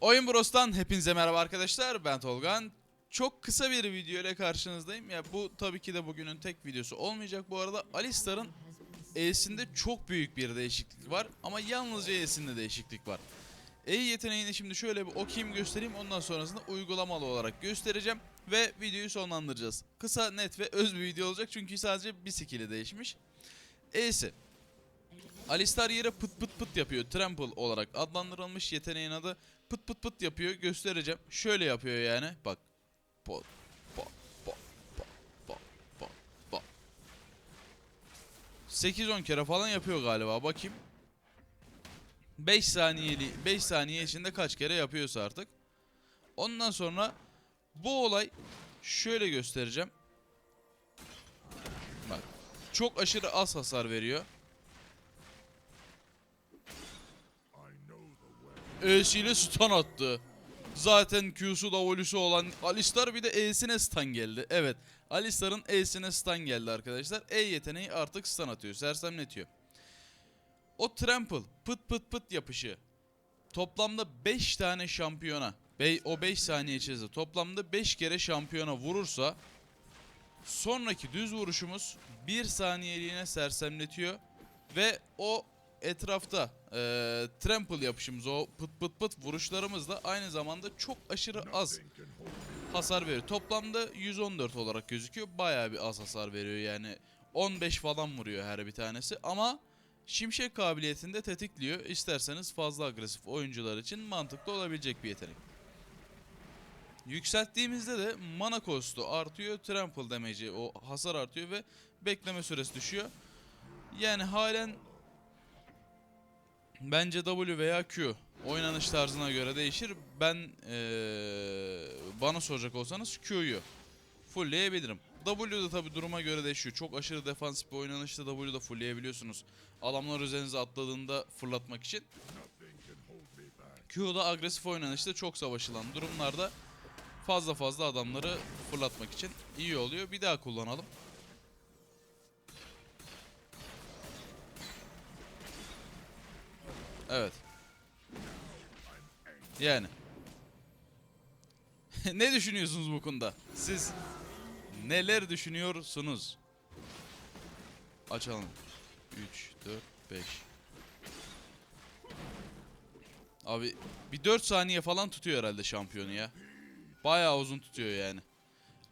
Oyun Bros'tan hepinize merhaba arkadaşlar. Ben Tolgan. Çok kısa bir video ile karşınızdayım. Ya bu tabii ki de bugünün tek videosu olmayacak. Bu arada Alistar'ın E'sinde çok büyük bir değişiklik var ama yalnızca E'sinde değişiklik var. E yeteneğini şimdi şöyle bir okuyayım göstereyim. Ondan sonrasında uygulamalı olarak göstereceğim ve videoyu sonlandıracağız. Kısa, net ve öz bir video olacak çünkü sadece bir skill'i değişmiş. E'si Alistar yere pıt pıt pıt yapıyor. Trample olarak adlandırılmış yeteneğin adı pıt pıt pıt yapıyor. Göstereceğim. Şöyle yapıyor yani. Bak. Pot, pot, pot, pot, pot, pot, pot. 8-10 kere falan yapıyor galiba. Bakayım. 5 saniyeli 5 saniye içinde kaç kere yapıyorsa artık. Ondan sonra bu olay şöyle göstereceğim. Bak. Çok aşırı az hasar veriyor. E'siyle stun attı. Zaten Q'su W'su olan Alistar bir de E'sine stun geldi. Evet. Alistar'ın E'sine stun geldi arkadaşlar. E yeteneği artık stun atıyor. Sersemletiyor. O trample pıt pıt pıt yapışı toplamda 5 tane şampiyona o 5 saniye içerisinde toplamda 5 kere şampiyona vurursa sonraki düz vuruşumuz 1 saniyeliğine sersemletiyor ve o etrafta e, trample yapışımız o pıt pıt pıt vuruşlarımızla aynı zamanda çok aşırı az hasar veriyor. Toplamda 114 olarak gözüküyor. Bayağı bir az hasar veriyor yani 15 falan vuruyor her bir tanesi ama şimşek kabiliyetini de tetikliyor. İsterseniz fazla agresif oyuncular için mantıklı olabilecek bir yetenek. Yükselttiğimizde de mana cost'u artıyor, trample damage'i o hasar artıyor ve bekleme süresi düşüyor. Yani halen Bence W veya Q oynanış tarzına göre değişir. Ben ee, bana soracak olsanız Q'yu fullleyebilirim. W'da tabi duruma göre değişiyor. Çok aşırı defansif bir oynanışta W'da fullleyebiliyorsunuz. Adamlar üzerinize atladığında fırlatmak için. Q'da agresif oynanışta çok savaşılan durumlarda fazla fazla adamları fırlatmak için iyi oluyor. Bir daha kullanalım. Evet. Yani. ne düşünüyorsunuz bu konuda? Siz neler düşünüyorsunuz? Açalım. 3, 4, 5. Abi bir 4 saniye falan tutuyor herhalde şampiyonu ya. Bayağı uzun tutuyor yani.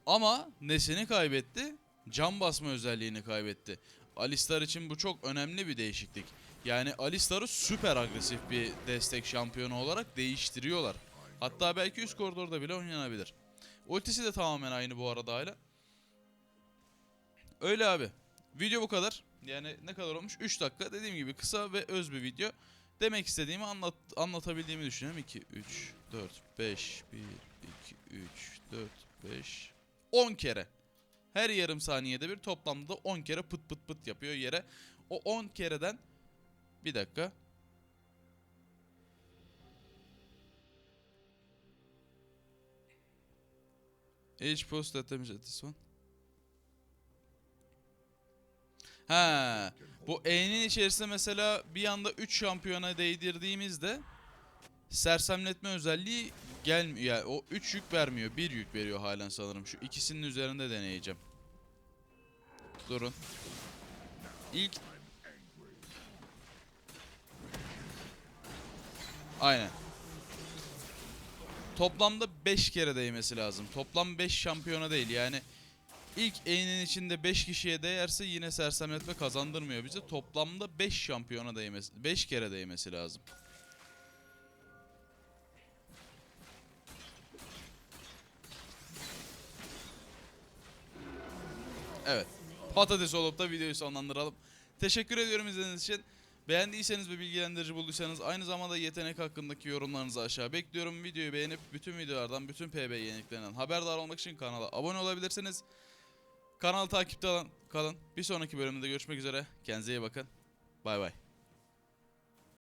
Ama nesini kaybetti? Can basma özelliğini kaybetti. Alistar için bu çok önemli bir değişiklik. Yani Alistar'ı süper agresif bir destek şampiyonu olarak değiştiriyorlar. Hatta belki üst koridorda bile oynanabilir. Ultisi de tamamen aynı bu arada hala. Öyle abi. Video bu kadar. Yani ne kadar olmuş? 3 dakika. Dediğim gibi kısa ve öz bir video. Demek istediğimi anlat anlatabildiğimi düşünüyorum. 2, 3, 4, 5, 1, 2, 3, 4, 5, 10 kere. Her yarım saniyede bir toplamda 10 kere pıt pıt pıt yapıyor yere. O 10 kereden bir dakika. Age post atlamış at this one. Ha, bu E'nin içerisinde mesela bir anda 3 şampiyona değdirdiğimizde sersemletme özelliği gelmiyor. Yani o 3 yük vermiyor, 1 yük veriyor halen sanırım. Şu ikisinin üzerinde deneyeceğim. Durun. İlk Aynen. Toplamda 5 kere değmesi lazım. Toplam 5 şampiyona değil yani. İlk E'nin içinde 5 kişiye değerse yine sersemletme kazandırmıyor bize. Toplamda 5 şampiyona değmesi, 5 kere değmesi lazım. Evet. Patates olup da videoyu sonlandıralım. Teşekkür ediyorum izlediğiniz için. Beğendiyseniz ve bilgilendirici bulduysanız aynı zamanda yetenek hakkındaki yorumlarınızı aşağı bekliyorum. Videoyu beğenip bütün videolardan, bütün PB yeniliklerinden haberdar olmak için kanala abone olabilirsiniz. Kanalı takipte kalın. Bir sonraki bölümde görüşmek üzere. Kendinize iyi bakın. Bay bay.